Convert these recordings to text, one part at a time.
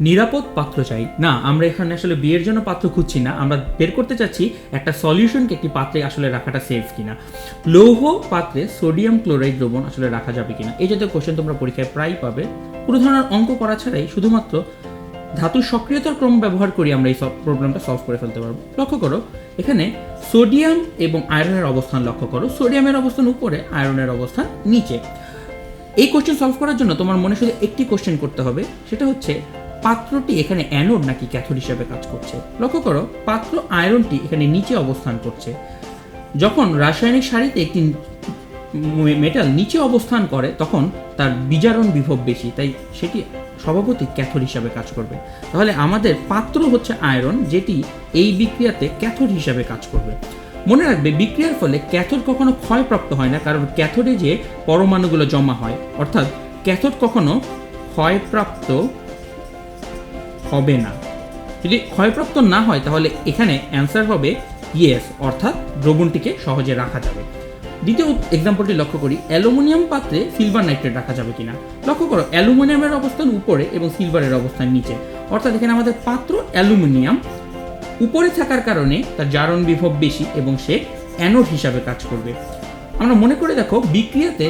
নিরাপদ পাত্র চাই। না, আমরা এখানে আসলে বিয়ের জন্য পাত্র খুঁজছি না। আমরা বের করতে চাচ্ছি একটা সলিউশনকে একটি পাত্রে আসলে রাখাটা সেফ কিনা। লৌহ পাত্রে সোডিয়াম ক্লোরাইড দ্রবণ আসলে রাখা যাবে কিনা? এই জাতীয় কোশ্চেন তোমরা পরীক্ষায় প্রায় পাবে। পুরো ধরনের অঙ্ক করা ছাড়াই শুধুমাত্র ধাতুর সক্রিয়তার ক্রম ব্যবহার করে আমরা এই প্রবলেমটা সলভ করে ফেলতে পারব। লক্ষ্য করো, এখানে সোডিয়াম এবং আয়রনের অবস্থান লক্ষ্য করো। সোডিয়ামের অবস্থান উপরে, আয়রনের অবস্থান নিচে। এই কোশ্চেন সলভ করার জন্য তোমার মনে শুধু একটি কোশ্চেন করতে হবে। সেটা হচ্ছে পাত্রটি এখানে অ্যানোড নাকি ক্যাথোড হিসেবে কাজ করছে? লক্ষ্য করো, পাত্র আয়রনটি এখানে নিচে অবস্থান করছে। যখন রাসায়নিক সারিতে একটি মেটাল নিচে অবস্থান করে, তখন তার বিজারণ বিভব বেশি, তাই সেটি স্বভাবতই ক্যাথোড হিসাবে কাজ করবে। তাহলে আমাদের পাত্র হচ্ছে আয়রন, যেটি এই বিক্রিয়াতে ক্যাথোড হিসাবে কাজ করবে। মনে রাখবে, বিক্রিয়ার ফলে ক্যাথোড কখনো ক্ষয়প্রাপ্ত হয় না, কারণ ক্যাথোডে যে পরমাণুগুলো জমা হয়, অর্থাৎ ক্যাথোড কখনো ক্ষয়প্রাপ্ত হবে না। যদি ক্ষয়প্রাপ্ত না হয়, তাহলে এখানে অ্যান্সার হবে ইয়েস অর্থাৎ দ্রবণটিকে সহজে রাখা যাবে। দ্বিতীয় এক্সাম্পলটি লক্ষ্য করি, অ্যালুমিনিয়াম পাত্রে সিলভার নাইট্রেট রাখা যাবে কিনা। লক্ষ্য করো, অ্যালুমিনিয়ামের অবস্থান উপরে এবং সিলভারের অবস্থান নিচে। অর্থাৎ এখানে আমাদের পাত্র অ্যালুমিনিয়াম। উপরে থাকার কারণে তার জারণ বিভব বেশি এবং সে অ্যানোড হিসাবে কাজ করবে। আমরা মনে করে দেখো, বিক্রিয়াতে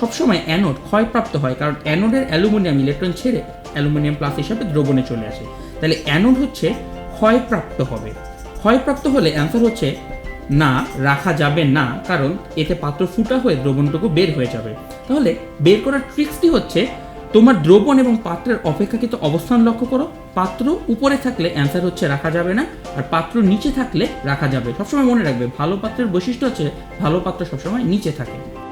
সবসময় অ্যানোড ক্ষয়প্রাপ্ত হয়, কারণ অ্যানোডের অ্যালুমিনিয়াম ইলেকট্রন ছেড়ে অ্যালুমিনিয়াম প্লাস হিসাবে দ্রবণে চলে আসে। তাহলে অ্যানোড হচ্ছে ক্ষয়প্রাপ্ত হবে। ক্ষয়প্রাপ্ত হলে অ্যান্সার হচ্ছে, না, রাখা যাবে না, কারণ এতে পাত্র ফুটা হয়ে দ্রবণটুকু বের হয়ে যাবে। তাহলে বের করার ট্রিক্সটি হচ্ছে, তোমার দ্রবণ এবং পাত্রের অপেক্ষাকৃত অবস্থান লক্ষ্য করো। পাত্র উপরে থাকলে অ্যান্সার হচ্ছে, রাখা যাবে না। আর পাত্র নিচে থাকলে, রাখা যাবে। সবসময় মনে রাখবে, ভালো পাত্রের বৈশিষ্ট্য হচ্ছে, ভালো পাত্র সবসময় নিচে থাকে।